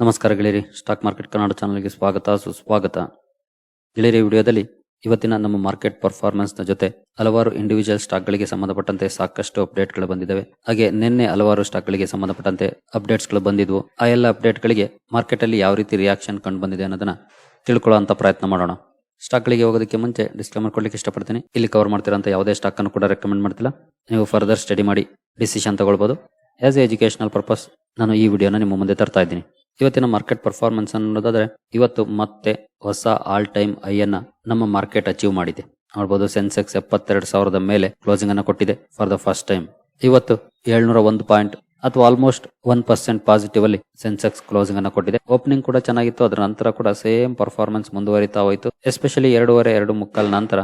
ನಮಸ್ಕಾರ ಗೆಳೆಯರಿ, stock market Kannada ಚಾನಲ್ಗೆ ಸ್ವಾಗತ, ಸುಸ್ವಾಗತ. ಗೆಳೆಯರಿ ವಿಡಿಯೋದಲ್ಲಿ ಇವತ್ತಿನ ನಮ್ಮ ಮಾರ್ಕೆಟ್ ಪರ್ಫಾರ್ಮೆನ್ಸ್ನ ಜೊತೆ ಹಲವಾರು ಇಂಡಿವಿಜುವಲ್ ಸ್ಟಾಕ್ ಗಳಿಗೆ ಸಂಬಂಧಪಟ್ಟಂತೆ ಸಾಕಷ್ಟು ಅಪ್ಡೇಟ್ಗಳು ಬಂದಿದ್ದಾವೆ. ಹಾಗೆ ನಿನ್ನೆ ಹಲವಾರು ಸ್ಟಾಕ್ ಗಳಿಗೆ ಸಂಬಂಧಪಟ್ಟಂತೆ ಅಪ್ಡೇಟ್ಸ್ಗಳು ಬಂದಿದ್ವು. ಆ ಎಲ್ಲ ಅಪ್ಡೇಟ್ ಗಳಿಗೆ ಮಾರ್ಕೆಟ್ ಅಲ್ಲಿ ಯಾವ ರೀತಿ ರಿಯಾಕ್ಷನ್ ಕಂಡು ಬಂದಿದೆ ಅನ್ನೋದನ್ನ ತಿಳ್ಕೊಳ್ಳುವಂತ ಪ್ರಯತ್ನ ಮಾಡೋಣ. ಸ್ಟಾಕ್ ಗಳಿಗೆ ಹೋಗೋದಕ್ಕೆ ಮುಂಚೆ ಡಿಸ್ಕ್ಲೇಮರ್ ಕೊಡ್ಲಿಕ್ಕೆ ಇಷ್ಟಪಡ್ತೀನಿ. ಇಲ್ಲಿ ಕವರ್ ಮಾಡ್ತಿರೋಂಥ ಯಾವುದೇ ಸ್ಟಾಕ್ ಅನ್ನು ಕೂಡ ರೆಕಮೆಂಡ್ ಮಾಡ್ತಿಲ್ಲ. ನೀವು ಫರ್ದರ್ ಸ್ಟಡಿ ಮಾಡಿ ಡಿಸಿಷನ್ ತಗೊಳ್ಬಹುದು ಆಸ್ ಎ ಎಜುಕೇಶನಲ್ ಪರ್ಪಸ್ ನಾನು ಈ ವಿಡಿಯೋನ ನಿಮ್ಮ ಮುಂದೆ ತರ್ತಾ ಇದ್ದೀನಿ. ಇವತ್ತಿನ ಮಾರ್ಕೆಟ್ ಪರ್ಫಾರ್ಮೆನ್ಸ್ ಅನ್ನು ನೋಡೋದಾದ್ರೆ, ಇವತ್ತು ಮತ್ತೆ ಹೊಸ ಆಲ್ ಟೈಮ್ ಐ ಅನ್ನ ನಮ್ಮ ಮಾರ್ಕೆಟ್ ಅಚೀವ್ ಮಾಡಿದೆ. ನೋಡಬಹುದು ಸೆನ್ಸೆಕ್ಸ್ ಎಪ್ಪತ್ತೆರಡು ಸಾವಿರದ ಮೇಲೆ ಕ್ಲೋಸಿಂಗ್ ಅನ್ನು ಕೊಟ್ಟಿದೆ ಫಾರ್ ದ ಫಸ್ಟ್ ಟೈಮ್ ಇವತ್ತು ಏಳ್ನೂರ ಒಂದು ಪಾಯಿಂಟ್ ಅಥವಾ ಆಲ್ಮೋಸ್ಟ್ ಒನ್ ಪರ್ಸೆಂಟ್ ಪಾಸಿಟಿವ್ ಅಲ್ಲಿ ಸೆನ್ಸೆಕ್ಸ್ ಕ್ಲೋಸಿಂಗ್ ಅನ್ನು ಕೊಟ್ಟಿದೆ. ಓಪನಿಂಗ್ ಕೂಡ ಚೆನ್ನಾಗಿತ್ತು, ಅದರ ನಂತರ ಕೂಡ ಸೇಮ್ ಪರ್ಫಾರ್ಮೆನ್ಸ್ ಮುಂದುವರಿತಾ ಹೋಯಿತು. ಎಸ್ಪೆಷಲಿ ಎರಡೂವರೆ, ಎರಡು ಮುಕ್ಕಾಲ್ ನಂತರ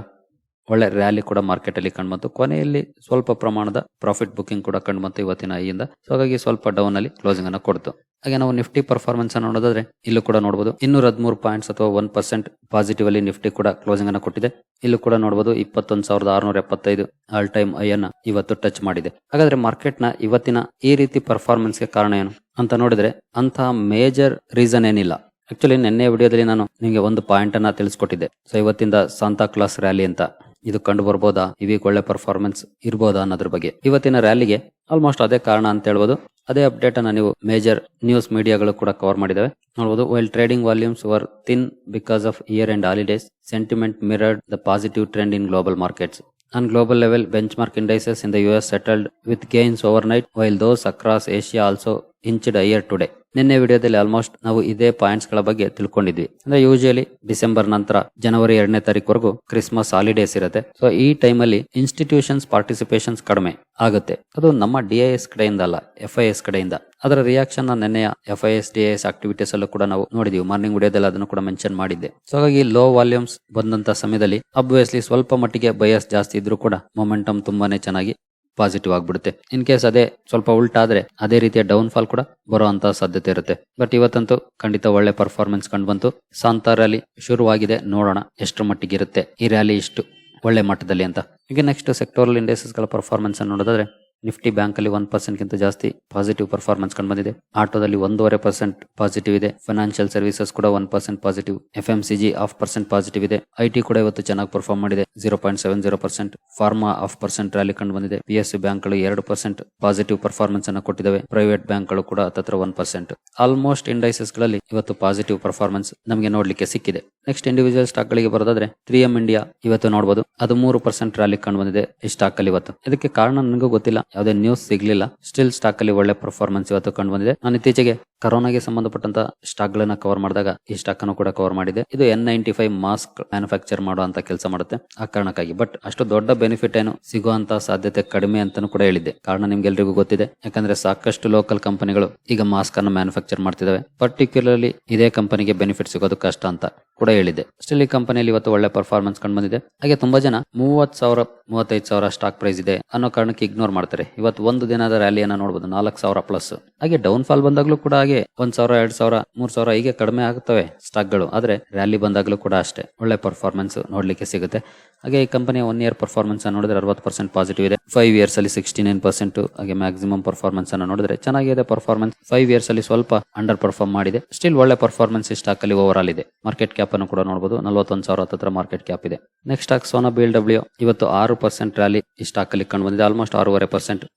ಒಳ್ಳೆ ರ್ಯಾಲಿ ಕೂಡ ಮಾರ್ಕೆಟ್ ಅಲ್ಲಿ ಕಂಡುಬಂತು ಕೊನೆಯಲ್ಲಿ ಸ್ವಲ್ಪ ಪ್ರಮಾಣದ ಪ್ರಾಫಿಟ್ ಬುಕಿಂಗ್ ಕೂಡ ಕಂಡುಬಂತು ಇವತ್ತಿನ ಐಯಿಂದ ಸೊ ಹಾಗಾಗಿ ಸ್ವಲ್ಪ ಡೌನ್ ಅಲ್ಲಿ ಕ್ಲೋಸಿಂಗ್ ಅನ್ನು ಕೊಡ್ತು. ಹಾಗೆ ನಾವು ನಿಫ್ಟಿ ಪರ್ಫಾರ್ಮೆನ್ಸ್ ಅನ್ನು ನೋಡೋದಾದ್ರೆ ಇಲ್ಲೂ ಕೂಡ ನೋಡಬಹುದು ಇನ್ನೂರ ಹದಿಮೂರು ಪಾಯಿಂಟ್ಸ್ ಅಥವಾ ಒನ್ ಪರ್ಸೆಂಟ್ ಪಾಸಿಟಿವ್ ಅಲ್ಲಿ ನಿಫ್ಟಿ ಕೂಡ ಕ್ಲೋಸಿಂಗ್ ಅನ್ನು ಕೊಟ್ಟಿದೆ. ಇಲ್ಲೂ ಕೂಡ ನೋಡಬಹುದು ಇಪ್ಪತ್ತೊಂದು ಸಾವಿರದ ಆರುನೂರ ಎಪ್ಪತ್ತೈದು ಆಲ್ ಟೈಮ್ ಐ ಅನ್ನ ಇವತ್ತು ಟಚ್ ಮಾಡಿದೆ. ಹಾಗಾದ್ರೆ ಮಾರ್ಕೆಟ್ನ ಇವತ್ತಿನ ಈ ರೀತಿ ಪರ್ಫಾರ್ಮೆನ್ಸ್ಗೆ ಕಾರಣ ಏನು ಅಂತ ನೋಡಿದ್ರೆ ಅಂತಹ ಮೇಜರ್ ರೀಸನ್ ಏನಿಲ್ಲ. ಆಕ್ಚುಲಿ ನಿನ್ನೆ ವಿಡಿಯೋದಲ್ಲಿ ನಾನು ನಿಮಗೆ ಒಂದು ಪಾಯಿಂಟ್ ಅನ್ನ ತಿಳಿಸ್ಕೊಟ್ಟಿದ್ದೆ. ಸೊ ಇವತ್ತಿಂದ ಸಾಂತಾ ಕ್ಲಾಸ್ ರ್ಯಾಲಿ ಅಂತ. ಇದು ಕಂಡು ಬರ್ಬೋದಾ ಇವೀಗ ಒಳ್ಳೆ ಪರ್ಫಾರ್ಮೆನ್ಸ್ ಇರ್ಬೋದಾ ಅನ್ನೋದ್ರ ಬಗ್ಗೆ. ಇವತ್ತಿನ ರ್ಯಾಲಿಗೆ ಆಲ್ಮೋಸ್ಟ್ ಅದೇ ಕಾರಣ ಅಂತ ಹೇಳ್ಬೋದು. ಅದೇ ಅಪ್ಡೇಟ್ ಅನ್ನ ನೀವು ಮೇಜರ್ ನ್ಯೂಸ್ ಮೀಡಿಯಾಗಳು ಕೂಡ ಕವರ್ ಮಾಡಿದಾವೆ. ನೋಡಬಹುದು while trading volumes were thin because of year end holidays sentiment mirrored the positive trend in global markets on global level benchmark indices in the U S settled with gains overnight while those across Asia also inched higher today. ನಿನ್ನೆ ವಿಡಿಯೋದಲ್ಲಿ almost ನಾವು ಇದೇ ಪಾಯಿಂಟ್ಸ್ಗಳ ಬಗ್ಗೆ ತಿಳ್ಕೊಂಡಿದ್ವಿ. ಅಂದ್ರೆ usually December ನಂತರ ಜನವರಿ ಎರಡನೇ ತಾರೀಕುವರೆಗೂ ಕ್ರಿಸ್ಮಸ್ ಹಾಲಿಡೇಸ್ ಇರುತ್ತೆ. ಸೊ ಈ ಟೈಮ್ ಅಲ್ಲಿ ಇನ್ಸ್ಟಿಟ್ಯೂಷನ್ಸ್ ಪಾರ್ಟಿಸಿಪೇಷನ್ಸ್ ಕಡಿಮೆ ಆಗುತ್ತೆ. ಅದು ನಮ್ಮ ಡಿ ಐ ಎಸ್ ಕಡೆಯಿಂದ ಅಲ್ಲ ಎಫ್ ಐ ಎಸ್ ಕಡೆಯಿಂದ. ಅದರ reaction ನೆನ್ನೆಯ F I S D S activities ಅಲ್ಲೂ ಕೂಡ ನಾವು ನೋಡಿದೀವಿ. ಮಾರ್ನಿಂಗ್ ವಿಡಿಯೋದಲ್ಲಿ ಅದನ್ನು ಕೂಡ ಮೆನ್ಷನ್ ಮಾಡಿದ್ದೆ. ಸೊ ಹಾಗಾಗಿ ಲೋ ವಾಲ್ಯೂಮ್ಸ್ ಬಂದಂತ ಸಮಯದಲ್ಲಿ ಅಬ್ವಿಯಸ್ಲಿ ಸ್ವಲ್ಪ ಮಟ್ಟಿಗೆ ಬಯಸ್ ಜಾಸ್ತಿ ಇದ್ರೂ ಕೂಡ ಮೊಮೆಂಟಮ್ ತುಂಬಾನೇ ಚೆನ್ನಾಗಿ ಪಾಸಿಟಿವ್ ಆಗ್ಬಿಡುತ್ತೆ. ಇನ್ ಕೇಸ್ ಅದೇ ಸ್ವಲ್ಪ ಉಲ್ಟಾದ್ರೆ ಅದೇ ರೀತಿಯ ಡೌನ್ ಫಾಲ್ ಕೂಡ ಅಂತ ಸಾಧ್ಯತೆ ಇರುತ್ತೆ. ಬಟ್ ಇವತ್ತಂತೂ ಖಂಡಿತ ಒಳ್ಳೆ ಪರ್ಫಾರ್ಮೆನ್ಸ್ ಕಂಡು ಬಂತು. ಸಾಂತಾ ರ್ಯಾಲಿ ಶುರುವಾಗಿದೆ. ನೋಡೋಣ ಎಷ್ಟರ ಮಟ್ಟಿಗೆ ಇರುತ್ತೆ. ಈ ರ್ಯಾಲಿ ಇಷ್ಟು ಒಳ್ಳೆ ಮಟ್ಟದಲ್ಲಿ ಅಂತ. ಈಗ ನೆಕ್ಸ್ಟ್ ಸೆಕ್ಟೋರಲ್ ಇಂಡೆಕ್ಸಸ್ಗಳ ಪರ್ಫಾರ್ಮೆನ್ಸ್ ಅನ್ನು ನೋಡಿದ್ರೆ ನಿಫ್ಟಿ ಬ್ಯಾಂಕ್ ಅಲ್ಲಿ ಒನ್ ಪರ್ಸೆಂಟ್ ಗಿಂತ ಜಾಸ್ತಿ ಪಾಸಿಟಿವ್ ಪರ್ಫಾರ್ಮೆನ್ಸ್ ಕಂಡು ಬಂದಿದೆ. ಆಟೋದಲ್ಲಿ ಒಂದೂವರೆ ಪರ್ಸೆಂಟ್ ಪಾಸಿಟಿವ್ ಇದೆ. ಫೈನಾನ್ಷಿಯಲ್ ಸರ್ವಿಸಸ್ ಕೂಡ one percent positive F M C G half percent positive ಇದೆ. ಐಟಿ ಕೂಡ ಇವತ್ತು ಚೆನ್ನಾಗಿ ಪರ್ಫಾರ್ಮ್ ಮಾಡಿದೆ. Zero point seven zero percent pharma half percent rally ಕಂಡು ಬಂದಿದೆ. ಪಿ ಎಸ್ ಸಿ ಬ್ಯಾಂಕ್ಗಳು ಎರಡು ಪರ್ಸೆಂಟ್ ಪಾಸಿಟಿವ್ ಪರ್ಫಾರ್ಮೆನ್ಸ್ ಅನ್ನು ಕೊಟ್ಟಿದ್ದಾವೆ ಪ್ರೈವೇಟ್ ಬ್ಯಾಂಕ್ಗಳು ಕೂಡ ಹತ್ತತ್ರ ಒನ್ ಪರ್ಸೆಂಟ್ ಆಲ್ಮೋಸ್ಟ್ ಇಂಡೈಸಸ್ಗಳಲ್ಲಿ ಇವತ್ತು ಪಾಸಿಟಿವ್ ಪರ್ಫಾರ್ಮೆನ್ಸ್ ನಮಗೆ ನೋಡ್ಲಿಕ್ಕೆ ಸಿಕ್ಕಿದೆ. ನೆಕ್ಸ್ಟ್ ಇಂಡಿವಿಜುವಲ್ ಸ್ಟಾಕ್ ಗಳಿಗೆ ಬರೋದಾದ್ರೆ ತ್ರೀ ಎಂ ಇಂಡಿಯಾ ಇವತ್ತು ನೋಡಬಹುದು ಅದು ಮೂರು ಪರ್ಸೆಂಟ್ ರ್ಯಾಲಿ ಕಂಡು ಬಂದಿದೆ ಈ ಸ್ಟಾಕ್ ಅಲ್ಲಿ ಇವತ್ತು. ಇದಕ್ಕೆ ಕಾರಣ ನನಗೂ ಗೊತ್ತಿಲ್ಲ. ಯಾವುದೇ ನ್ಯೂಸ್ ಸಿಗ್ಲಿಲ್ಲ. ಸ್ಟಿಲ್ ಸ್ಟಾಕ್ ಅಲ್ಲಿ ಒಳ್ಳೆ ಪರ್ಫಾರ್ಮೆನ್ಸ್ ಇವತ್ತು ಕಂಡು ಬಂದಿದೆ ನಾನು ಇತ್ತೀಚೆಗೆ ಕರೋನಾಗೆ ಸಂಬಂಧಪಟ್ಟಂತ ಸ್ಟಾಕ್ ಗಳನ್ನ ಕವರ್ ಮಾಡಿದಾಗ ಈ ಸ್ಟಾಕ್ ಅನ್ನು ಕೂಡ ಕವರ್ ಮಾಡಿದೆ ಇದು N ninety five mask manufacture ಮಾಡುವಂತ ಕೆಲಸ ಮಾಡುತ್ತೆ ಆ ಕಾರಣಕ್ಕಾಗಿ. ಬಟ್ ಅಷ್ಟು ದೊಡ್ಡ ಬೆನಿಫಿಟ್ ಏನು ಸಿಗುವಂತ ಸಾಧ್ಯತೆ ಕಡಿಮೆ ಅಂತಾನು ಕೂಡ ಹೇಳಿದ್ದೆ. ಕಾರಣ ನಿಮ್ಗೆಲ್ರಿಗೂ ಗೊತ್ತಿದೆ. ಯಾಕಂದ್ರೆ ಸಾಕಷ್ಟು ಲೋಕಲ್ ಕಂಪನಿಗಳು ಈಗ ಮಾಸ್ಕ್ ಅನ್ನು ಮ್ಯಾನುಫ್ಯಾಕ್ಚರ್ ಮಾಡ್ತಿದಾವೆ. ಪರ್ಟಿಕ್ಯುಲರ್ಲಿ ಇದೇ ಕಂಪನಿಗೆ ಬೆನಿಫಿಟ್ ಸಿಗೋದು ಕಷ್ಟ ಅಂತ ಕೂಡ ಹೇಳಿದೆ ಸ್ಟಿಲ್ ಈ ಕಂಪನಿಯಲ್ಲಿ ಇವತ್ತು ಒಳ್ಳೆ ಪರ್ಫಾರ್ಮೆನ್ಸ್ ಕಂಡು ಬಂದಿದೆ ಹಾಗೆ ತುಂಬಾ ಜನ ಮೂವತ್ ಸಾವಿರ, ಮೂವತ್ತೈದು ಸಾವಿರ ಸ್ಟಾಕ್ ಪ್ರೈಸ್ ಇದೆ ಅನ್ನೋ ಕಾರಣಕ್ಕೆ ಇಗ್ನೋರ್ ಮಾಡ್ತಾರೆ. ಇವತ್ತು ಒಂದು ದಿನದ ರ್ಯಾಲಿಯನ್ನ ನೋಡಬಹುದು ನಾಲ್ಕು ಸಾವಿರ ಪ್ಲಸ್ ಹಾಗೆ ಡೌನ್ ಫಾಲ್ ಬಂದಾಗ್ಲೂ ಕೂಡ ಹಾಗೆ ಒಂದ್ ಸಾವಿರ, ಎರಡ್ ಸಾವಿರ, ಮೂರ್ ಸಾವಿರ ಹೀಗೆ ಕಡಿಮೆ ಆಗುತ್ತವೆ ಸ್ಟಾಕ್ಗಳು ಆದ್ರೆ ರ್ಯಾಲಿ ಬಂದಾಗ್ಲೂ ಕೂಡ ಅಷ್ಟೇ. ಒಳ್ಳೆ ಪರ್ಫಾರ್ಮೆನ್ಸ್ ನೋಡ್ಲಿಕ್ಕೆ ಸಿಗುತ್ತೆ. ಹಾಗೆ ಈ ಕಂಪನಿಯ ಒನ್ ಇಯರ್ ಪರ್ಫಾರ್ಮೆನ್ಸ್ ನೋಡಿದ್ರೆ ಅರವತ್ತು ಪರ್ಸೆಂಟ್ ಪಾಸಿಟಿವ್ ಇದೆ. ಫೈವ್ ಇಯರ್ಸ್ ಅಲ್ಲಿ ಸಿಕ್ಸ್ಟಿ ನೈನ್ ಪರ್ಸೆಂಟ್ ಹಾಗೆ ಮ್ಯಾಕ್ಸಿಮಮ್ ಪರ್ಫಾರ್ಮೆನ್ಸ್ ಅನ್ನು ನೋಡಿದ್ರೆ ಚೆನ್ನಾಗಿದೆ ಪರ್ಫಾರ್ಮೆನ್ಸ್ ಫೈವ್ ಇಯರ್ಸ್ ಅಲ್ಲಿ ಸ್ವಲ್ಪ ಅಂಡರ್ ಪರ್ಫಾರ್ಮ್ ಮಾಡಿದೆ. ಸ್ಟಿಲ್ ಒಳ್ಳೆ ಪರ್ಫಾರ್ಮೆನ್ಸ್ ಈ ಸ್ಟಾಕ್ ಅಲ್ಲಿ ಓವರ್ ಆಲ್ ಇದೆ. ಮಾರ್ಕೆಟ್ ಕ್ಯಾಪ್ ಅನ್ನು ಕೂಡ ನೋಡಬಹುದು ನಲವತ್ತೊಂದು ಸಾವಿರ ಹತ್ರ ಮಾರ್ಕೆಟ್ ಕ್ಯಾಪ್ ಇದೆ. Next stock Sona B L W ಇವತ್ತು ಆರು ಪರ್ಸೆಂಟ್ ರ್ಯಾಲಿ ಈ ಸ್ಟಾಕ್ ಅಲ್ಲಿ ಕಂಡು ಬಂದಿದೆ. ಆಲ್ಮೋಸ್ಟ್ ಆರೂವರೆ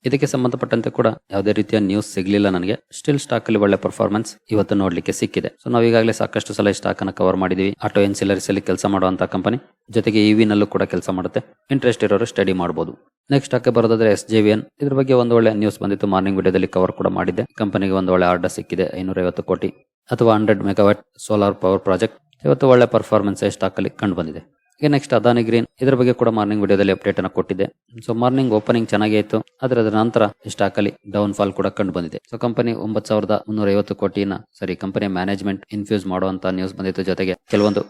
ಇದಕ್ಕೆ ಸಂಬಂಧಪಟ್ಟಂತೆ ಕೂಡ ಯಾವುದೇ ರೀತಿಯ ನ್ಯೂಸ್ ಸಿಗಲಿಲ್ಲ ನನಗೆ. ಸ್ಟಿಲ್ ಸ್ಟಾಕ್ ಅಲ್ಲಿ ಒಳ್ಳೆ ಪರ್ಫಾರ್ಮೆನ್ಸ್ ಇವತ್ತು ನೋಡ್ಲಿಕ್ಕೆ ಸಿಕ್ಕಿದೆ. ಸೊ ನಾವು ಈಗಾಗಲೇ ಸಾಕಷ್ಟು ಸಲ ಸ್ಟಾಕ್ ಅನ್ನು ಕವರ್ ಮಾಡಿದೀವಿ. ಆಟೋ ಎನ್ಸಿಲರಿಸ್ ಅಲ್ಲಿ ಕೆಲಸ ಮಾಡುವಂತಹ ಕಂಪನಿ ಜೊತೆಗೆ ಇವಿ ನಲ್ಲೂ ಕೂಡ ಕೆಲಸ ಮಾಡುತ್ತೆ. ಇಂಟ್ರೆಸ್ಟ್ ಇರೋರು ಸ್ಟಡಿ ಮಾಡಬಹುದು ನೆಕ್ಸ್ಟ್ ಸ್ಟಾಕ್ ಬರೋದಾದ್ರೆ ಎಸ್ ಜೆ ವಿ ಎನ್ ಇದ್ರ ಬಗ್ಗೆ ಒಂದು ಒಳ್ಳೆ ನ್ಯೂಸ್ ಬಂದಿತ್ತು. ಮಾರ್ನಿಂಗ್ ವಿಡಿಯೋದಲ್ಲಿ ಕವರ್ ಕೂಡ ಮಾಡಿದ್ದೆ. ಕಂಪನಿಗೆ ಒಂದು ಒಳ್ಳೆ ಆರ್ಡರ್ ಸಿಕ್ಕಿದೆ. ಐನೂರ ಕೋಟಿ. ಅಥವಾ hundred megawatt solar power project ಇವತ್ತು ಒಳ್ಳೆ ಪರ್ಫಾರ್ಮೆನ್ಸ್ ಸ್ಟಾಕ್ ಅಲ್ಲಿ ಕಂಡು ಬಂದಿದೆ. ಈಗ ನೆಕ್ಸ್ಟ್ ಅದಾನಿ ಗ್ರೀನ್ ಇದ್ರ ಬಗ್ಗೆ ಕೂಡ ಮಾರ್ನಿಂಗ್ ವಿಡಿಯೋದಲ್ಲಿ ಅಪ್ಡೇಟ್ ಅನ್ನು ಕೊಟ್ಟಿದೆ ಸೊ ಮಾರ್ನಿಂಗ್ ಓಪನಿಂಗ್ ಚೆನ್ನಾಗಿ ಇತ್ತು ಆದ್ರೆ ಅದರ ನಂತರ ಸ್ಟಾಕ್ ಅಲ್ಲಿ ಡೌನ್ ಫಾಲ್ ಕೂಡ ಕಂಡು ಬಂದಿದೆ. ಸೊ ಕಂಪನಿ ಒಂಬತ್ತು ಸಾವಿರದ ಮುನ್ನೂರ ಐವತ್ತು ಕೋಟಿನ ಸರಿ ಕಂಪನಿಯ ಮ್ಯಾನೇಜ್ಮೆಂಟ್ ಇನ್ಫ್ಯೂಸ್ ಮಾಡುವಂತ ನ್ಯೂಸ್ ಬಂದಿತ್ತು. ಜೊತೆಗೆ ಕೆಲವೊಂದು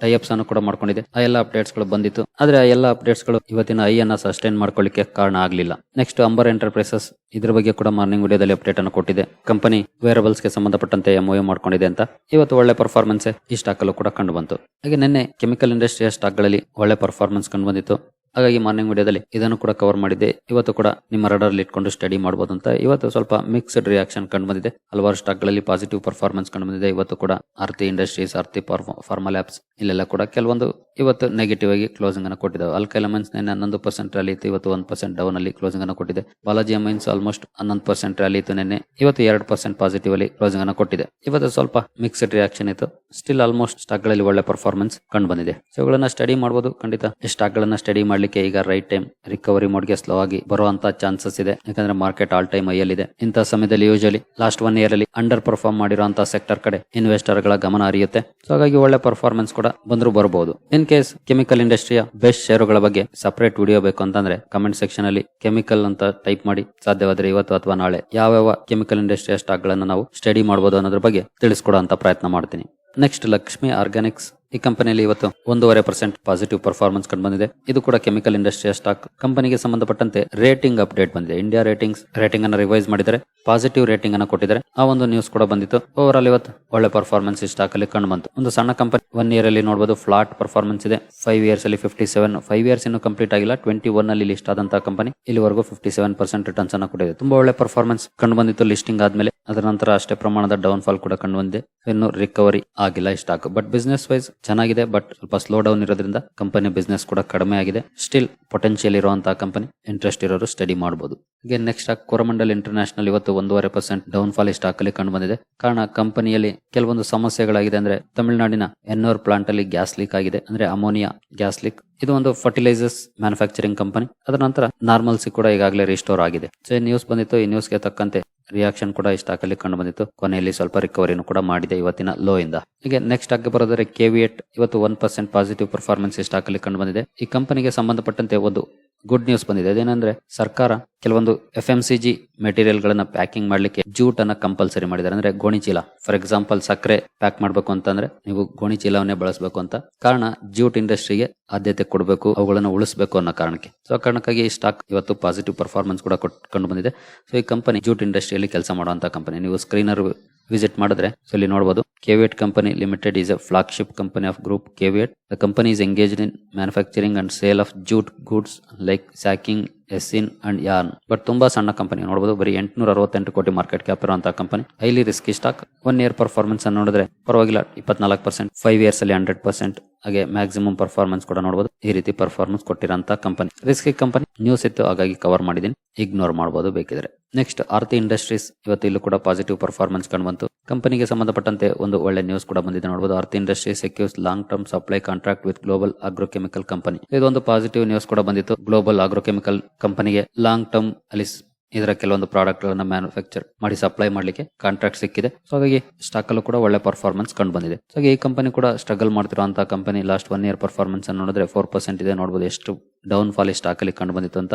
ಟೈಅಪ್ಸ್ ಅನ್ನು ಕೂಡ ಮಾಡ್ಕೊಂಡಿದೆ ಆ ಎಲ್ಲ ಅಪ್ಡೇಟ್ಸ್ಗಳು ಬಂದಿತ್ತು. ಆದ್ರೆ ಆ ಎಲ್ಲ ಅಪ್ಡೇಟ್ಸ್ಗಳು ಇವತ್ತಿನ ಐ ಅನ್ನ ಸಸ್ಟೈನ್ ಮಾಡ್ಕೊಳ್ಳಿಕ್ಕೆ ಕಾರಣ ಆಗಲಿಲ್ಲ. ನೆಕ್ಸ್ಟ್ ಅಂಬರ್ ಎಂಟರ್ಪ್ರೈಸಸ್ ಇದ್ರ ಬಗ್ಗೆ ಕೂಡ ಮಾರ್ನಿಂಗ್ ವಿಡಿಯೋದಲ್ಲಿ ಅಪ್ಡೇಟ್ ಅನ್ನು ಕೊಟ್ಟಿದೆ. ಕಂಪನಿ ವೇರಬಲ್ಸ್ಗೆ ಸಂಬಂಧಪಟ್ಟಂತೆ ಎಂಒಎ ಮಾಡ್ಕೊಂಡಿದೆ ಅಂತ. ಇವತ್ತು ಒಳ್ಳೆ ಪರ್ಫಾರ್ಮೆನ್ಸ್ ಈ ಸ್ಟಾಕ್ ಅಲ್ಲೂ ಕೂಡ ಕಂಡು ಬಂತು. ಹಾಗೆ ನಿನ್ನೆ ಕೆಮಿಕಲ್ ಇಂಡಸ್ಟ್ರಿಯ ಸ್ಟಾಕ್ಗಳಲ್ಲಿ ಒಳ್ಳೆ ಪರ್ಫಾರ್ಮೆನ್ಸ್ ಕಂಡು ಬಂದಿತ್ತು. ಹಾಗಾಗಿ ಮಾರ್ನಿಂಗ್ ವಿಡಿಯೋದಲ್ಲಿ ಇದನ್ನು ಕೂಡ ಕವರ್ ಮಾಡಿದ್ದೆ. ಇವತ್ತು ಕೂಡ ನಿಮ್ಮ ರಡರ್ ಇಟ್ಕೊಂಡು ಸ್ಟಡಿ ಮಾಡಬಹುದು ಅಂತ. ಇವತ್ತು ಸ್ವಲ್ಪ ಮಿಕ್ಸ್ಡ್ ರಿಯಾಕ್ಷನ್ ಕಂಡು ಬಂದಿದೆ. ಹಲವಾರು ಸ್ಟಾಕ್ಗಳಲ್ಲಿ ಪಾಸಿಟಿವ್ ಪರ್ಫಾರ್ಮೆನ್ಸ್ ಕಂಡು ಬಂದಿದೆ. ಇವತ್ತು ಕೂಡ Aarti industries Aarti pharmalabs ಇಲ್ಲೆಲ್ಲ ಕೂಡ ಕೆಲವೊಂದು ಇವತ್ತು ನೆಗೆಟಿವ್ ಆಗಿ ಕ್ಲೋಸಿಂಗ್ ಅನ್ನು ಕೊಟ್ಟಿದ್ದಾವೆ ಮೈನ್ಸ್ ನಿನ್ನೆ ಹನ್ನೊಂದು ಪರ್ಸೆಂಟ್ ರ್ಯಾಲಿ ಇತ್ತು. ಇವತ್ತು ಒಂದು ಪರ್ಸೆಂಟ್ ಡೌನ್ ಅಲ್ಲಿ ಕ್ಲೋಸಿಂಗ್ ಅನ್ನು ಕೊಟ್ಟಿದೆ. ಬಾಲಾಜಿ ಅಮೈನ್ಸ್ ಆಲ್ಮೋಸ್ಟ್ ಹನ್ನೊಂದು ಪರ್ಸೆಂಟ್ ರ್ಯಾಲಿ ಇತ್ತು ನಿನ್ನೆ. ಇವತ್ತು ಎರಡು ಪರ್ಸೆಂಟ್ ಪಾಸಿಟಿವ್ ಅಲ್ಲಿ ಕ್ಲೋಸಿಂಗ್ ಅನ್ನು ಕೊಟ್ಟಿದೆ. ಇವತ್ತು ಸ್ವಲ್ಪ ಮಿಕ್ಸ್ಡ್ ರಿಯಾಕ್ಷನ್ ಇತ್ತು. ಸ್ಟಿಲ್ ಆಲ್ಮೋಸ್ಟ್ ಸ್ಟಾಕ್ಗಳಲ್ಲಿ ಒಳ್ಳೆ ಪರ್ಫಾರ್ಮೆನ್ಸ್ ಕಂಡು ಬಂದಿದೆ. ಸೊ ಇವುಗಳನ್ನ ಸ್ಟಡಿ ಮಾಡಬಹುದು ಖಂಡಿತ ಸ್ಟಾಕ್ ಗಳನ್ನ ಸ್ಟಡಿ ಮಾಡ್ಲಿಕ್ಕೆ ಈಗ ರೈಟ್ ಟೈಮ್ ರಿಕವರಿ ಮೋಡ್ಗೆ ಸ್ಲೋ ಆಗಿ ಬರುವಂತ ಚಾನ್ಸಸ್ ಇದೆ. ಯಾಕಂದ್ರೆ ಮಾರ್ಕೆಟ್ ಆಲ್ ಟೈಮ್ ಇದೆ ಇಂತಹ ಸಮಯದಲ್ಲಿ ಯೂಶಲಿ ಲಾಸ್ಟ್ ಒನ್ ಇಯರ್ ಅಲ್ಲಿ ಅಂಡರ್ ಪರ್ಫಾರ್ಮ್ ಮಾಡಿರುವಂತಹ ಸೆಕ್ಟರ್ ಕಡೆ ಇನ್ವೆಸ್ಟರ್ಗಳ ಗಮನ ಹರಿಯುತ್ತೆ. ಸೊ ಹಾಗಾಗಿ ಒಳ್ಳೆ ಪರ್ಫಾರ್ಮೆನ್ಸ್ ಕೂಡ ಬಂದ್ರು ಬರಬಹುದು ಇನ್ ಕೇಸ್ ಕೆಮಿಕಲ್ ಇಂಡಸ್ಟ್ರಿಯ ಬೆಸ್ಟ್ ಷೇರುಗಳ ಬಗ್ಗೆ ಸಪರೇಟ್ ವಿಡಿಯೋ ಬೇಕು ಅಂತಂದ್ರೆ ಕಮೆಂಟ್ ಸೆಕ್ಷನ್ ಅಲ್ಲಿ ಕೆಮಿಕಲ್ ಅಂತ ಟೈಪ್ ಮಾಡಿ ಸಾಧ್ಯವಾದ್ರೆ ಇವತ್ತು ಅಥವಾ ನಾಳೆ ಯಾವ ಯಾವ ಕೆಮಿಕಲ್ ಇಂಡಸ್ಟ್ರಿಯ ಸ್ಟಾಕ್ ಗಳನ್ನ ನಾವು ಸ್ಟಡಿ ಮಾಡಬಹುದು ಅನ್ನೋದ್ರ ಬಗ್ಗೆ ತಿಳಿಸ್ಕೊಡೋ ಅಂತ ಪ್ರಯತ್ನ ಮಾಡ್ತೀನಿ. ನೆಕ್ಸ್ಟ್ ಲಕ್ಷ್ಮಿ ಆರ್ಗಾನಿಕ್ಸ್ ಈ ಕಂಪನಿಯಲ್ಲಿ ಇವತ್ತು ಒಂದೂವರೆ ಪರ್ಸೆಂಟ್ ಪಾಸಿಟಿವ್ ಪರ್ಫಾರ್ಮೆನ್ಸ್ ಕಂಡು ಬಂದಿದೆ. ಇದು ಕೂಡ ಕೆಮಿಕಲ್ ಇಂಡಸ್ಟ್ರಿಯ ಸ್ಟಾಕ್ ಕಂಪನಿಗೆ ಸಂಬಂಧಪಟ್ಟಂತೆ ರೇಟಿಂಗ್ ಅಪ್ಡೇಟ್ ಬಂದಿದೆ. ಇಂಡಿಯಾ ರೇಟಿಂಗ್ಸ್ ರೇಟಿಂಗ್ ಅನ್ನು ರಿವೈಸ್ ಮಾಡಿದರೆ ಪಾಸಿಟಿವ್ ರೇಟಿಂಗ್ ಅನ್ನು ಕೊಟ್ಟಿದ್ದಾರೆ. ಆ ಒಂದು ನ್ಯೂಸ್ ಕೂಡ ಬಂದಿತ್ತು. ಓವರ್ ಆಲ್ ಇವತ್ತು ಒಳ್ಳೆ ಪರ್ಫಾರ್ಮೆನ್ಸ್ ಈ ಸ್ಟಾಕ್ ಅಲ್ಲಿ ಕಂಡು ಬಂತು. ಒಂದು ಸಣ್ಣ ಕಂಪನಿ ಒನ್ ಇಯರ್ ಅಲ್ಲಿ ನೋಡಬಹುದು ಫ್ಲಾಟ್ ಪರ್ಫಾರ್ಮೆನ್ಸ್ ಇದೆ. ಫೈವ್ ಇಯರ್ಸ್ ಅಲ್ಲಿ ಫಿಫ್ಟಿ ಸೆವೆನ್ ಫೈವ್ ಇಯರ್ಸ್ ಇನ್ನು ಕಂಪ್ಲೀಟ್ ಆಗಿಲ್ಲ. ಟ್ವೆಂಟಿ ಒನ್ ಅಲ್ಲಿ ಲಿಸ್ಟ್ ಆದಂತಹ ಕಂಪನಿ ಇಲ್ಲಿವರೆಗೂ ಫಿಫ್ಟಿ ಸೆವೆನ್ ಪರ್ಸೆಂಟ್ ರಿಟರ್ನ್ಸ್ ಅನ್ನು ಕೊಟ್ಟಿದೆ. ತುಂಬಾ ಒಳ್ಳೆ ಪರ್ಫಾರ್ಮೆನ್ಸ್ ಕಂಡು ಬಂದಿತ್ತು ಲಿಸ್ಟಿಂಗ್ ಆದ್ಮೇಲೆ. ಅದರ ನಂತರ ಅಷ್ಟೇ ಪ್ರಮಾಣದ ಡೌನ್ ಫಾಲ್ ಕೂಡ ಕಂಡು ಬಂದಿದೆ. ಇನ್ನು ರಿಕವರಿ ಆಗಿಲ್ಲ ಈ ಸ್ಟಾಕ್ ಬಟ್ ಬಿಸ್ನೆಸ್ ವೈಸ್ ಚೆನ್ನಾಗಿದೆ ಬಟ್ ಸ್ವಲ್ಪ ಸ್ಲೋ ಡೌನ್ ಇರೋದ್ರಿಂದ ಕಂಪನಿ ಬಿಸ್ನೆಸ್ ಕೂಡ ಕಡಿಮೆ ಆಗಿದೆ. ಸ್ಟಿಲ್ ಪೊಟೆನ್ಶಿಯಲ್ ಇರುವಂತಹ ಕಂಪನಿ ಇಂಟ್ರೆಸ್ಟ್ ಇರೋರು ಸ್ಟಡಿ ಮಾಡಬಹುದು ಹಾಗೆ ನೆಕ್ಸ್ಟ್ ಸ್ಟಾಕ್ ಕೋರಮಂಡಲ್ ಇಂಟರ್ನ್ಯಾಷನಲ್ ಇವತ್ತು ಒಂದೂವರೆ ಪರ್ಸೆಂಟ್ ಡೌನ್ ಫಾಲ್ ಈ ಸ್ಟಾಕ್ ಅಲ್ಲಿ ಕಂಡು ಬಂದಿದೆ. ಕಾರಣ ಕಂಪನಿಯಲ್ಲಿ ಕೆಲವೊಂದು ಸಮಸ್ಯೆಗಳಾಗಿದೆ ಅಂದ್ರೆ ತಮಿಳುನಾಡಿನ ಎನ್ನೋರ್ ಪ್ಲಾಂಟ್ ಅಲ್ಲಿ ಗ್ಯಾಸ್ ಲೀಕ್ ಆಗಿದೆ. ಅಂದ್ರೆ ಅಮೋನಿಯಾ ಗ್ಯಾಸ್ ಲೀಕ್ ಇದು ಒಂದು ಫರ್ಟಿಲೈಸರ್ಸ್ ಮ್ಯಾನುಫ್ಯಾಕ್ಚರಿಂಗ್ ಕಂಪನಿ ಅದರ ನಂತರ ನಾರ್ಮಲ್ಸಿ ಕೂಡ ಈಗಾಗಲೇ ರಿಸ್ಟೋರ್ ಆಗಿದೆ. ಸೊ ಈ ನ್ಯೂಸ್ ಬಂದಿತ್ತು, ಈ ನ್ಯೂಸ್ಗೆ ತಕ್ಕಂತೆ ರಿಯಾಕ್ಷನ್ ಕೂಡ ಈ ಸ್ಟಾಕ್ ಅಲ್ಲಿ ಕಂಡು ಬಂದಿತ್ತು. ಕೊನೆಯಲ್ಲಿ ಸ್ವಲ್ಪ ರಿಕವರಿನೂ ಕೂಡ ಮಾಡಿದೆ ಇವತ್ತಿನ ಲೋ ಇಂದ. ಹೀಗೆ ನೆಕ್ಸ್ಟ್ ಆಗಿ ಬರೋದರೆ ಕೆವಿಎಟ್ ಇವತ್ತು ಒನ್ ಪರ್ಸೆಂಟ್ ಪಾಸಿಟಿವ್ ಪರ್ಫಾರ್ಮೆನ್ಸ್ ಈ ಸ್ಟಾಕ್ ಅಲ್ಲಿ ಕಂಡು ಬಂದಿದೆ. ಈ ಕಂಪನಿಗೆ ಸಂಬಂಧಪಟ್ಟಂತೆ ಒಂದು ಗುಡ್ ನ್ಯೂಸ್ ಬಂದಿದೆ. ಅದೇನಂದ್ರೆ ಸರ್ಕಾರ ಕೆಲವೊಂದು F M C G material ಗಳನ್ನ ಪ್ಯಾಕಿಂಗ್ ಮಾಡ್ಲಿಕ್ಕೆ ಜೂಟ್ ಅನ್ನ ಕಂಪಲ್ಸರಿ ಮಾಡಿದ್ದಾರೆ. ಅಂದ್ರೆ ಗೋಣಿ ಚೀಲ ಫಾರ್ ಎಕ್ಸಾಂಪಲ್ ಸಕ್ಕರೆ ಪ್ಯಾಕ್ ಮಾಡ್ಬೇಕು ಅಂತಂದ್ರೆ ನೀವು ಗೋಣಿ ಚೀಲವನ್ನೇ ಬಳಸಬೇಕು ಅಂತ. ಕಾರಣ ಜೂಟ್ ಇಂಡಸ್ಟ್ರಿಗೆ ಆದ್ಯತೆ ಕೊಡಬೇಕು, ಅವುಗಳನ್ನು ಉಳಿಸಬೇಕು ಅನ್ನೋ ಕಾರಣಕ್ಕೆ. ಸೊ ಆ ಕಾರಣಕ್ಕಾಗಿ ಈ ಸ್ಟಾಕ್ ಇವತ್ತು ಪಾಸಿಟಿವ್ ಪರ್ಫಾರ್ಮೆನ್ಸ್ ಕೂಡ ಕಂಡು ಬಂದಿದೆ. ಸೊ ಈ ಕಂಪನಿ ಜೂಟ್ ಇಂಡಸ್ಟ್ರಿಯಲ್ಲಿ ಕೆಲಸ ಮಾಡುವಂತ ಕಂಪನಿ ನೀವು ಸ್ಕ್ರೀನರ್ ವಿಸಿಟ್ ಮಾಡಿದ್ರೆ ಸೊ ಇಲ್ಲಿ ನೋಡಬಹುದು Cheviot company limited is a flagship company of group Cheviot the company is engage in manufacturing and sale of jute goods like sacking hessian and yarn but ತುಂಬಾ ಸಣ್ಣ company. ನೋಡಬಹುದು ಬರೀ ಎಂಟುನೂರ ಅರವತ್ತೆಂಟು ಕೋಟಿ ಮಾರ್ಕೆಟ್ ಕ್ಯಾಪ್ ಇರುವಂತಹ company. Highly risky stock one year performance ಅನ್ನು ನೋಡಿದ್ರೆ ಪರವಾಗಿಲ್ಲ. ಇಪ್ಪತ್ನಾಲ್ಕು ಪರ್ಸೆಂಟ್ ಫೈವ್ ಇಯರ್ಸ್ ಅಲ್ಲಿ ಹಂಡ್ರೆಡ್ ಪರ್ಸೆಂಟ್ ಹಾಗೆ ಮ್ಯಾಕ್ಸಿಮಮ್ ಪರ್ಫಾರ್ಮೆನ್ಸ್ ಕೂಡ ನೋಡಬಹುದು ಈ ರೀತಿ ಪರ್ಫಾರ್ಮೆನ್ಸ್ ಕೊಟ್ಟಿರಂತ ಕಂಪನಿ. Risky company. ನ್ಯೂಸ್ ಇತ್ತು, ಹಾಗಾಗಿ ಕವರ್ ಮಾಡಿದೀನಿ ಇಗ್ನೋರ್ ಮಾಡಬಹುದು ಬೇಕಿದ್ರೆ. ನೆಕ್ಸ್ಟ್ ಆರ್ತಿ ಇಂಡಸ್ಟ್ರೀಸ್ ಇವತ್ತು ಇಲ್ಲೂ ಕೂಡ ಪಾಸಿಟಿವ್ ಪರ್ಫಾರ್ಮೆನ್ಸ್ ಕಂಡು ಬಂತು. ಕಂಪನಿಗೆ ಸಂಬಂಧಪಟ್ಟಂತೆ ಒಂದು ಒಳ್ಳೆ ನ್ಯೂಸ್ ಕೂಡ ಬಂದಿದೆ. ನೋಡಬಹುದು Aarti industry secures long term supply contract with global agrochemical company ಇದೊಂದು ಪಾಸಿಟಿವ್ ನ್ಯೂಸ್ ಕೂಡ ಬಂದಿತ್ತು. ಗ್ಲೋಬಲ್ ಅಗ್ರೋಕೆಮಿಕಲ್ ಕಂಪನಿಗೆ ಲಾಂಗ್ ಟರ್ಮ್ ಅಲ್ಲಿ ಇದರ ಕೆಲವೊಂದು ಪ್ರಾಡಕ್ಟ್ ಗಳನ್ನ ಮ್ಯಾನುಫ್ಯಾಕ್ಚರ್ ಮಾಡಿ ಸಪ್ಲೈ ಮಾಡಲಿಕ್ಕೆ ಕಾಂಟ್ರಾಕ್ಟ್ ಸಿಕ್ಕಿದೆ. ಸೊ ಹಾಗಾಗಿ ಸ್ಟಾಕ್ ಅಲ್ಲೂ ಕೂಡ ಒಳ್ಳೆ ಪರ್ಫಾರ್ಮೆನ್ಸ್ ಕಂಡು ಬಂದಿದೆ. ಸೊ ಈ ಕಂಪನಿ ಕೂಡ struggle ಮಾಡ್ತಿರುವಂತಹ company last one year performance ಅನ್ನು ನೋಡಿದ್ರೆ ಫೋರ್ ಪರ್ಸೆಂಟ್ ಇದೆ. ನೋಡಬಹುದು ಎಷ್ಟು ಡೌನ್ ಫಾಲ್ ಈ ಸ್ಟಾಕ್ ಅಲ್ಲಿ ಕಂಡು ಬಂದಿತ್ತು ಅಂತ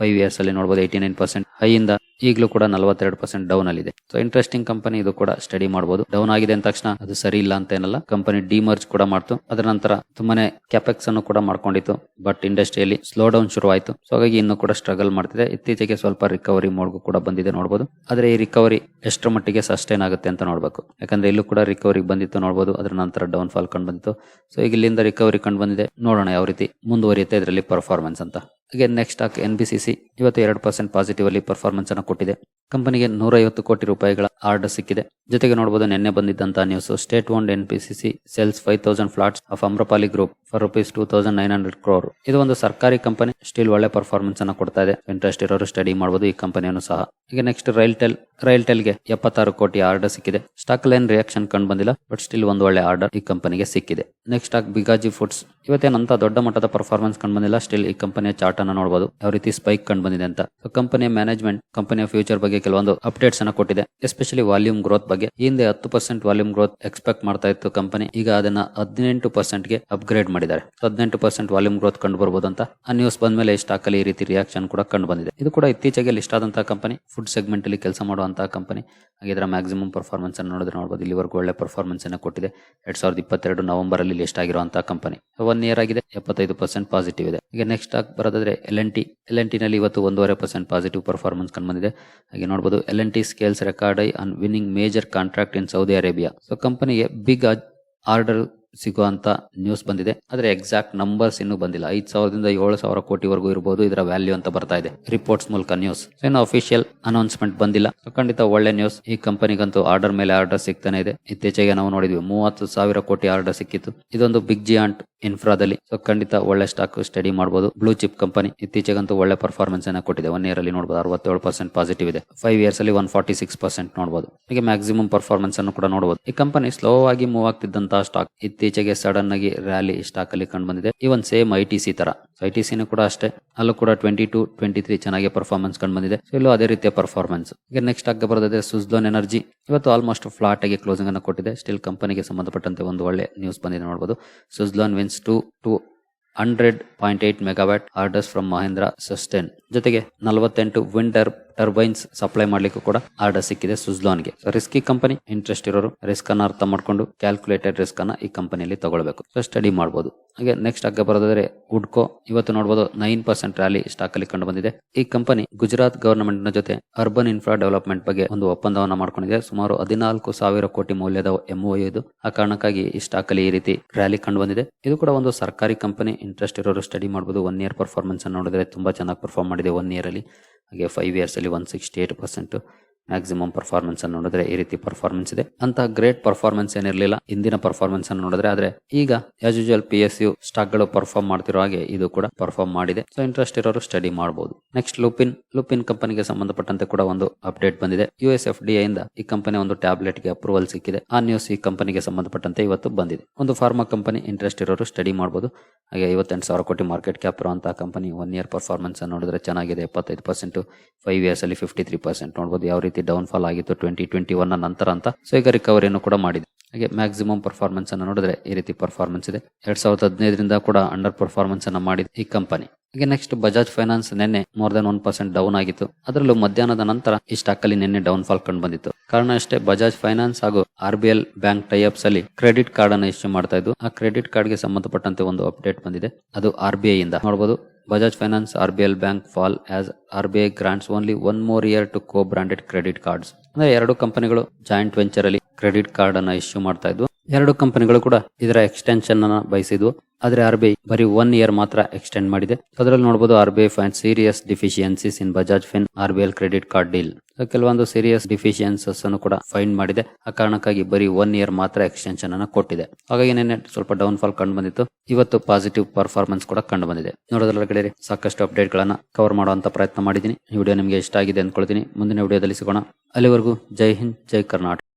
ಫೈವ್ ಇಯರ್ಸ್ ಅಲ್ಲಿ ನೋಡಬಹುದು ಏಯ್ಟಿ ನೈನ್ ಪರ್ಸೆಂಟ್ ಹೈಯಿಂದ ಈಗಲೂ ಕೂಡ ನಲವತ್ತೆರಡು ಪರ್ಸೆಂಟ್ ಡೌನ್ ಅಲ್ಲಿ ಇದೆ ಸೊ ಇಂಟ್ರೆಸ್ಟಿಂಗ್ ಕಂಪನಿ ಇದು ಕೂಡ ಸ್ಟಡಿ ಮಾಡಬಹುದು ಡೌನ್ ಆಗಿದೆ ಅಂದ ತಕ್ಷಣ ಅದು ಸರಿ ಇಲ್ಲ ಅಂತ ಏನಲ್ಲ. ಕಂಪನಿ ಡಿಮರ್ಜ್ ಕೂಡ ಮಾಡ್ತು. ಅದರ ನಂತರ ತುಂಬಾನೇ ಕ್ಯಾಪೆಕ್ಸ್ ಅನ್ನು ಕೂಡ ಮಾಡ್ಕೊಂಡಿತ್ತು. ಬಟ್ ಇಂಡಸ್ಟ್ರಿಯಲ್ಲಿ ಸ್ಲೋ ಡೌನ್ ಶುರುವಾಯಿತು ಸೊ ಹಾಗಾಗಿ ಇನ್ನು ಕೂಡ ಸ್ಟ್ರಗಲ್ ಮಾಡ್ತಿದೆ. ಇತ್ತೀಚೆಗೆ ಸ್ವಲ್ಪ ರಿಕವರಿ ಮೋಡ್ಗೂ ಕೂಡ ಬಂದಿದೆ ನೋಡಬಹುದು ಆದ್ರೆ ಈ ರಿಕವರಿ ಎಷ್ಟರ ಮಟ್ಟಿಗೆ ಸಸ್ಟೈನ್ ಆಗುತ್ತೆ ಅಂತ ನೋಡಬೇಕು. ಯಾಕಂದ್ರೆ ಇಲ್ಲೂ ಕೂಡ ರಿಕವರಿ ಬಂದಿತ್ತು ನೋಡಬಹುದು ಅದರ ನಂತರ ಡೌನ್ ಫಾಲ್ ಕಂಡು ಬಂದಿತ್ತು. ಸೊ ಈಗ ಇಲ್ಲಿಂದ ರಿಕವರಿ ಕಂಡು ಬಂದಿದೆ. ನೋಡೋಣ ಯಾವ ರೀತಿ ಮುಂದುವರಿಯುತ್ತೆ ಇದರಲ್ಲಿ ಪರ್ಫಾರ್ಮೆನ್ಸ್ ಅಂತ ಹಾಗೆ next stock N B C C ಇವತ್ತು ಎರಡು ಪರ್ಸೆಂಟ್ ಪಾಸಿಟಿವ್ ಅಲ್ಲಿ ಪರ್ಫಾರ್ಮೆನ್ಸ್ ಅನ್ನು ಕೊಟ್ಟಿದೆ. ಕಂಪನಿಗೆ ನೂರೈವತ್ತು ಕೋಟಿ ರೂಪಾಯಿಗಳ ಆರ್ಡರ್ ಸಿಕ್ಕಿದೆ. ಜೊತೆಗೆ ನೋಡಬಹುದು ನಿನ್ನೆ ಬಂದಿದ್ದಂತಹ news state own N P C C sells five thousand flats of Amrapali group for rupees two thousand nine hundred crore ಇದು ಒಂದು ಸರ್ಕಾರಿ ಕಂಪನಿ ಸ್ಟಿಲ್ ಒಳ್ಳೆ ಪರ್ಫಾರ್ಮೆನ್ಸ್ ಅನ್ನು ಕೊಡ್ತಾ ಇದೆ. ಇಂಟ್ರೆಸ್ಟ್ ಇರೋರು ಸ್ಟಡಿ ಮಾಡಬಹುದು ಈ ಕಂಪನಿಯನ್ನು ಸಹ. ಈಗ ನೆಕ್ಸ್ಟ್ ರೈಲ್ ಟೆಲ್ ರೈಲ್ ಟೆಲ್ಗೆ ಎಪ್ಪತ್ತಾರು ಕೋಟಿ ಆರ್ಡರ್ ಸಿಕ್ಕಿದೆ. ಸ್ಟಾಕ್ ಲೈನ್ ರಿಯಾಕ್ಷನ್ ಕಂಡು ಬಂದಿಲ್ಲ ಬಟ್ ಸ್ಟಿಲ್ ಒಂದು ಒಳ್ಳೆ ಆರ್ಡರ್ ಈ ಕಂಪನಿಗೆ ಸಿಕ್ಕಿದೆ. ನೆಕ್ಸ್ಟ್ ಸ್ಟಾಕ್ ಬಿಗಾಜಿ ಫುಡ್ಸ್ ಇವತ್ತೇನಂತ ದೊಡ್ಡ ಮಟ್ಟದ ಪರ್ಫಾರ್ಮೆನ್ಸ್ ಕಂಡು ಬಂದಿಲ್ಲ ಸ್ಟಿಲ್ ಈ ಕಂಪನಿಯ ಚಾರ್ಟ್ ಅನ್ನು ನೋಡಬಹುದು ಯಾವ ರೀತಿ ಸ್ಪೈಕ್ ಕಂಡು ಬಂದಿದೆ ಅಂತ. ಕಂಪನಿಯ ಮ್ಯಾನೇಜ್ಮೆಂಟ್ ಕಂಪನಿಯ ಫ್ಯೂಚರ್ ಬಗ್ಗೆ ಕೆಲವೊಂದು ಅಪ್ಡೇಟ್ಸ್ ಅನ್ನು ಕೊಟ್ಟಿದೆ. ಎಸ್ಪೆಷಲಿ ವಾಲ್ಯೂಮ್ ಗ್ರೋತ್ ಬಗ್ಗೆ. ಹಿಂದೆ ಹತ್ತು ಪರ್ಸೆಂಟ್ ವಾಲ್ಯೂಮ್ ಗ್ರೋತ್ ಎಕ್ಸ್ಪೆಕ್ಟ್ ಮಾಡ್ತಾ ಇತ್ತು ಕಂಪನಿ ಈಗ ಅದನ್ನ ಹದಿನೆಂಟು ಪರ್ಸೆಂಟ್ಗೆ ಅಪ್ಗ್ರೇಡ್ ಮಾಡಿದ್ದಾರೆ. ಹದಿನೆಂಟು ಪರ್ಸೆಂಟ್ ವಾಲ್ಯೂಮ್ ಗ್ರೋತ್ ಕಂಡು ಬರಬಹುದು ಅಂತ. ಆ ನ್ಯೂಸ್ ಬಂದ್ಮೇಲೆ ಈ ಸ್ಟಾಕ್ ಅಲ್ಲಿ ಈ ರೀತಿ ರಿಯಾಕ್ಷನ್ ಕೂಡ ಕಂಡು ಬಂದಿದೆ. ಇದು ಕೂಡ ಇತ್ತೀಚೆಗೆ ಲಿಸ್ಟ್ ಆದಂತಹ ಕಂಪನಿ ಫುಡ್ ಸೆಗ್ಮೆಂಟ್ ಅಲ್ಲಿ ಕೆಲಸ ಮಾಡುವಂತಹ ಕಂಪನಿ ಹಾಗೆ ಇದರ ಮ್ಯಾಕ್ಸಿಮಮ್ ಪರ್ಫಾರ್ಮೆನ್ಸ್ ಅನ್ನು ನೋಡಿದ್ರೆ ನೋಡಬಹುದು ಇಲ್ಲಿವರೆಗೂ ಒಳ್ಳೆ ಪರ್ಫಾರ್ಮೆನ್ಸ್ ಅನ್ನು ಕೊಟ್ಟಿದೆ. ಎರಡ್ ಸಾವಿರದ ಇಪ್ಪತ್ತೆರಡು ನವೆಂಬರ್ ಅಲ್ಲಿ ಲಿಸ್ಟ್ ಆಗಿರುವಂತಹ ಕಂಪನಿ ಒನ್ ಇಯರ್ ಆಗಿದೆ. ಎಪ್ಪತ್ತೈದು ಪರ್ಸೆಂಟ್ ಪಾಸಿಟಿವ್ ಇದೆ. ಈಗ ನೆಕ್ಸ್ಟ್ ಸ್ಟಾಕ್ ಬರೋದಾದ್ರೆ L N T L N T ನಲ್ಲಿ ಇವತ್ತು ಒಂದೂವರೆ ಪರ್ಸೆಂಟ್ ಪಾಸಿಟಿವ್ ಪರ್ಫಾರ್ಮೆನ್ಸ್ ಕಂಡು ಬಂದಿದೆ ಹಾಗೆ ನೋಡಬಹುದು L N T scales record high on winning major contract in Saudi Arabia so ಕಂಪನಿಗೆ ಬಿಗ್ ಆರ್ಡರ್ ಸಿಗುವಂತ ನ್ಯೂಸ್ ಬಂದಿದೆ. ಆದ್ರೆ ಎಕ್ಸಾಕ್ಟ್ ನಂಬರ್ಸ್ ಇನ್ನೂ ಬಂದಿಲ್ಲ. ಐದ್ ಸಾವಿರದಿಂದ ಏಳು ಸಾವಿರ ಕೋಟಿವರೆಗೂ ಇರಬಹುದು ಇದರ ವ್ಯಾಲ್ಯೂ ಅಂತ ಬರ್ತಾ ಇದೆ. ರಿಪೋರ್ಟ್ಸ್ ಮೂಲಕ ನ್ಯೂಸ್ ಏನು ಅಫಿಷಿಯಲ್ ಅನೌನ್ಸ್ಮೆಂಟ್ ಬಂದಿಲ್ಲ. ಖಂಡಿತ ಒಳ್ಳೆ ನ್ಯೂಸ್ ಈ ಕಂಪನಿಗಂತೂ ಆರ್ಡರ್ ಮೇಲೆ ಆರ್ಡರ್ ಸಿಗ್ತಾನೆ ಇದೆ. ಇತ್ತೀಚೆಗೆ ನಾವು ನೋಡಿದ್ವಿ ಮೂವತ್ತು ಸಾವಿರ ಕೋಟಿ ಆರ್ಡರ್ ಸಿಕ್ಕಿತ್ತು. ಇದೊಂದು ಬಿಗ್ ಜಿಯಾಂಟ್ ಇನ್ಫ್ರಾದಲ್ಲಿ ಸೊ ಖಂಡಿತ ಒಳ್ಳೆ ಸ್ಟಾಕ್ ಸ್ಟಡಿ ಮಾಡಬಹುದು ಬ್ಲೂ ಚಿಪ್ ಕಂಪನಿ ಇತ್ತೀಚೆಗಂತೂ ಒಳ್ಳೆ ಪರ್ಫಾರ್ಮೆನ್ಸ್ ಅನ್ನ ಕೊಟ್ಟಿದೆ. ಒನ್ ಇಯರ್ ಅಲ್ಲಿ ನೋಡಬಹುದು ಅರವತ್ತೇಳು ಪರ್ಸೆಂಟ್ ಪಾಸಿಟಿವ್ ಇದೆ. ಫೈವ್ ಇಯರ್ಸ್ ಅಲ್ಲಿ ಒನ್ ಫಾರ್ಟಿ ಸಿಕ್ಸ್ ಪರ್ಸೆಂಟ್ ನೋಡಬಹುದು ಹೀಗೆ ಮ್ಯಾಕ್ಸಿಮಮ್ ಪರ್ಫಾರ್ಮೆನ್ಸ್ ಅನ್ನು ಕೂಡ ನೋಡಬಹುದು ಈ ಕಂಪನಿ ಸ್ಲೋ ಆಗಿ ಮೂವ್ ಆಗ್ತಿದ್ದಂತಹ ಸ್ಟಾಕ್ ಇತ್ತೀಚೆಗೆ ಸಡನ್ ಆಗಿ ರ್ಯಾಲಿ ಸ್ಟಾಕ್ ಅಲ್ಲಿ ಕಂಡು ಬಂದಿದೆ. Even same I T C ತರ. ಐ ಟಿ ಸಿನೂ ಕೂಡ ಅಷ್ಟೇ. ಅಲ್ಲೂ ಕೂಡ ಟ್ವೆಂಟಿ ಟು ಟ್ವೆಂಟಿ ತ್ರೀ ಚೆನ್ನಾಗಿ ಪರ್ಫಾರ್ಮೆನ್ಸ್ ಕಂಡು ಬಂದಿದೆ. ಸೊ ಇಲ್ಲೂ ಅದೇ ರೀತಿಯ ಪರ್ಫಾರ್ಮೆನ್ಸ್ ಈಗ ನೆಕ್ಸ್ಟ್ ಆಗ ಬರೋದಾದ್ರೆ ಸುಜ್ಲೋನ್ ಎನರ್ಜಿ ಇವತ್ತು ಆಲ್ಮೋಸ್ಟ್ ಫ್ಲಾಟ್ ಆಗಿ ಕ್ಲೋಸಿಂಗ್ ಅನ್ನು ಕೊಟ್ಟಿದೆ. ಸ್ಟಿಲ್ ಕಂಪನಿಗೆ ಸಂಬಂಧಪಟ್ಟಂತೆ ಒಂದು ಒಳ್ಳೆ ನ್ಯೂಸ್ ಬಂದಿದೆ ನೋಡಬಹುದು Suzlon wins two two hundred point eight megawatt orders from Mahindra Susten ಜೊತೆಗೆ ನಲವತ್ತೆಂಟು ವಿಂಡ್ ಟರ್ಬೈನ್ಸ್ ಸಪ್ಲೈ ಮಾಡ್ಲಿಕ್ಕೂ ಕೂಡ ಆರ್ಡರ್ ಸಿಕ್ಕಿದೆ ಸುಜ್ಲಾನ್ಗೆ ರಿಸ್ಕಿ ಕಂಪನಿ ಇಂಟ್ರೆಸ್ಟ್ ಇರೋರು ರಿಸ್ಕ್ ಅನ್ನ ಅರ್ಥ ಮಾಡ್ಕೊಂಡು ಕ್ಯಾಲ್ಕುಲೇಟೆಡ್ ರಿಸ್ಕ್ ಅನ್ನ ಈ ಕಂಪನಿಯಲ್ಲಿ ತಗೊಳ್ಬೇಕು. ಸೊ ಸ್ಟಡಿ ಮಾಡಬಹುದು ಹಾಗೆ ನೆಕ್ಸ್ಟ್ ಆಗ ಬರೋದಾದ್ರೆ ಉಡ್ಕೋ ಇವತ್ತು ನೋಡಬಹುದು ನೈನ್ ಪರ್ಸೆಂಟ್ ರ್ಯಾಲಿ ಸ್ಟಾಕ್ ಅಲ್ಲಿ ಕಂಡು ಬಂದಿದೆ. ಈ ಕಂಪನಿ ಗುಜರಾತ್ ಗವರ್ನಮೆಂಟ್ನ ಜೊತೆ ಅರ್ಬನ್ ಇನ್ಫ್ರಾ ಡೆವಲಪ್ಮೆಂಟ್ ಬಗ್ಗೆ ಒಂದು ಒಪ್ಪಂದವನ್ನ ಮಾಡ್ಕೊಂಡಿದೆ. ಸುಮಾರು ಹದಿನಾಲ್ಕು ಸಾವಿರ ಕೋಟಿ ಮೌಲ್ಯದ ಎಂಒ ಇದು. ಆ ಕಾರಣಕ್ಕಾಗಿ ಈ ಸ್ಟಾಕ್ ಅಲ್ಲಿ ಈ ರೀತಿ ರ್ಯಾಲಿ ಕಂಡು ಬಂದಿದೆ. ಇದು ಕೂಡ ಒಂದು ಸರ್ಕಾರಿ ಕಂಪನಿ ಇಂಟ್ರೆಸ್ಟ್ ಇರೋರು ಸ್ಟಡಿ ಮಾಡಬಹುದು ಒನ್ ಇಯರ್ ಪರ್ಫಾರ್ಮೆನ್ಸ್ ನೋಡಿದ್ರೆ ತುಂಬಾ ಚೆನ್ನಾಗಿ ಪರ್ಫಾರ್ಮ್ ಮಾಡಿದೆ ಒನ್ ಇಯರ್ ಅಲ್ಲಿ. ಹಾಗೆ ಫೈವ್ ಇಯರ್ಸ್ ಅಲ್ಲಿ one sixty eight percent maximum performance ಅನ್ನು ನೋಡಿದ್ರೆ ಈ ರೀತಿ ಪರ್ಫಾರ್ಮೆನ್ಸ್ ಇದೆ. ಅಂತ ಗ್ರೇಟ್ ಪರ್ಫಾರ್ಮೆನ್ಸ್ ಏನಿರಲಿಲ್ಲ. ಇಂದಿನ ಪರ್ಫಾರ್ಮೆನ್ಸ್ ಅನ್ನು ನೋಡಿದ್ರೆ ಆದ್ರೆ ಈಗ as usual P S U ಸ್ಟಾಕ್ಗಳು ಪರ್ಫಾರ್ಮ್ ಮಾಡ್ತಿರೋ ಹಾಗೆ ಇದು ಕೂಡ ಪರ್ಫಾರ್ಮ್ ಮಾಡಿದೆ. ಸೊ ಇಂಟ್ರೆಸ್ಟ್ ಇರೋರು ಸ್ಟಡಿ ಮಾಡಬಹುದು ನೆಕ್ಸ್ಟ್ ಲುಪಿನ್ ಲುಪಿನ್ ಕಂಪನಿಗೆ ಸಂಬಂಧಪಟ್ಟಂತೆ ಕೂಡ ಒಂದು ಅಪ್ಡೇಟ್ ಬಂದಿದೆ. ಯು ಎಸ್ ಎಫ್ ಡಿ ಇಂದ ಈ ಕಂಪನಿ ಒಂದು ಟ್ಯಾಬ್ಲೆಟ್ಗೆ ಅಪ್ರೂವಲ್ ಸಿಕ್ಕಿದೆ. ಆ ನ್ಯೂಸ್ ಈ ಕಂಪನಿಗೆ ಸಂಬಂಧಪಟ್ಟಂತೆ ಇವತ್ತು ಬಂದಿದೆ. ಒಂದು ಫಾರ್ಮಾ ಕಂಪನಿ ಇಂಟ್ರೆಸ್ಟ್ ಇರೋರು ಸ್ಟಡಿ ಮಾಡಬಹುದು ಹಾಗೆ ಐವತ್ತೆಂಟು ಸಾವಿರ ಕೋಟಿ ಮಾರ್ಕೆಟ್ ಕ್ಯಾಪ್ ಇರುವಂತಹ ಕಂಪನಿ ಒನ್ ಇಯರ್ ಪರ್ಫಾರ್ಮೆನ್ಸ್ ನೋಡಿದ್ರೆ ಚೆನ್ನಾಗಿದೆ. ಎಪ್ಪತ್ತೈದು ಪರ್ಸೆಂಟ್ ಫೈವ್ ಇಯರ್ಸ್ ಅಲ್ಲಿ ಫಿಫ್ಟಿ ತ್ರೀ ಪರ್ಸೆಂಟ್ ನೋಡಬಹುದು ಯಾವ ರೀತಿ ಡೌನ್ ಫಾಲ್ ಆಗಿತ್ತು ಟ್ವೆಂಟಿ ಟ್ವೆಂಟಿ ಒನ್ ನಂತರ ಅಂತ. ಸೊ ಈಗ ರಿಕವರಿಯನ್ನು ಕೂಡ ಮಾಡಿದೆ. ಹಾಗೆ ಮ್ಯಾಕ್ಸಿಮಮ್ ಪರ್ಫಾರ್ಮೆನ್ಸ್ ಅನ್ನು ನೋಡಿದ್ರೆ ಈ ರೀತಿ ಪರ್ಫಾರ್ಮೆನ್ಸ್ ಇದೆ. ಎರಡ್ ಸಾವಿರದ ಹದಿನೈದರಿಂದ ಕೂಡ ಅಂಡರ್ ಪರ್ಫಾರ್ಮೆನ್ಸ್ ಅನ್ನು ಮಾಡಿದೆ ಈ ಕಂಪನಿ ಹಾಗೆ ನೆಕ್ಸ್ಟ್ ಬಜಾಜ್ ಫೈನಾನ್ಸ್ ನಿನ್ನೆ more than one percent down ಆಗಿತ್ತು. ಅದರಲ್ಲೂ ಮಧ್ಯಾಹ್ನದ ನಂತರ ಈ ಸ್ಟಾಕ್ ಅಲ್ಲಿ ನಿನ್ನೆ ಡೌನ್ ಫಾಲ್ ಕಂಡು ಬಂದಿತ್ತು. ಕಾರಣ ಅಷ್ಟೇ ಬಜಾಜ್ ಫೈನಾನ್ಸ್ ಹಾಗೂ R B L bank tie ups ಅಲ್ಲಿ ಕ್ರೆಡಿಟ್ ಕಾರ್ಡ್ ಅನ್ನು ಇಶ್ಯೂ ಮಾಡ್ತಾ ಇದ್ದು, ಆ ಕ್ರೆಡಿಟ್ ಕಾರ್ಡ್ಗೆ ಸಂಬಂಧಪಟ್ಟಂತೆ ಒಂದು ಅಪ್ಡೇಟ್ ಬಂದಿದೆ. ಅದು ಆರ್ ಬಿ ಐ ಇಂದ ನೋಡಬಹುದು Bajaj finance R B L bank fall as R B I grants only one more year to co branded credit cards ಅಂದ್ರೆ ಎರಡು ಕಂಪನಿಗಳು ಜಾಯಿಂಟ್ ವೆಂಚರ್ ಅಲ್ಲಿ ಕ್ರೆಡಿಟ್ ಕಾರ್ಡ್ ಅನ್ನ ಇಶ್ಯೂ ಮಾಡ್ತಾ ಇದ್ವು ಎರಡು ಕಂಪನಿಗಳು ಕೂಡ ಇದರ ಎಕ್ಸ್ಟೆನ್ಷನ್ ಅನ್ನ ಬಯಸಿದ್ವು. ಆದ್ರೆ ಆರ್ ಬಿ ಐ ಬರೀ ಒನ್ ಇಯರ್ ಮಾತ್ರ ಎಕ್ಸ್ಟೆಂಡ್ ಮಾಡಿದೆ. ಅದರಲ್ಲಿ ನೋಡಬಹುದು R B fine serious deficiencies in Bajaj fin R B L credit card deal ಕೆಲವೊಂದು ಸೀರಿಯಸ್ ಡಿಫಿಷಿಯನ್ಸಸ್ ಅನ್ನು ಕೂಡ ಫೈಂಡ್ ಮಾಡಿದೆ. ಆ ಕಾರಣಕ್ಕಾಗಿ ಬರೀ ಒನ್ ಇಯರ್ ಮಾತ್ರ ಎಕ್ಸ್ಟೆನ್ಷನ್ ಅನ್ನ ಕೊಟ್ಟಿದೆ. ಹಾಗಾಗಿ ನಿನ್ನೆ ಸ್ವಲ್ಪ ಡೌನ್ ಫಾಲ್ ಕಂಡು ಬಂದಿತ್ತು. ಇವತ್ತು ಪಾಸಿಟಿವ್ ಪರ್ಫಾರ್ಮೆನ್ಸ್ ಕೂಡ ಕಂಡು ಬಂದಿದೆ. ನೋಡೋದ್ರ ಸಾಕಷ್ಟು ಅಪ್ಡೇಟ್ ಗಳನ್ನ ಕವರ್ ಮಾಡುವಂತ ಪ್ರಯತ್ನ ಮಾಡಿದ್ದೀನಿ. ವಿಡಿಯೋ ನಿಮಗೆ ಇಷ್ಟ ಆಗಿದೆ ಅಂದ್ಕೊಳ್ತೀನಿ. ಮುಂದಿನ ವಿಡಿಯೋದಲ್ಲಿ ಸಿಗೋಣ. ಅಲ್ಲಿವರೆಗೂ ಜೈ ಹಿಂದ್, ಜೈ ಕರ್ನಾಟಕ.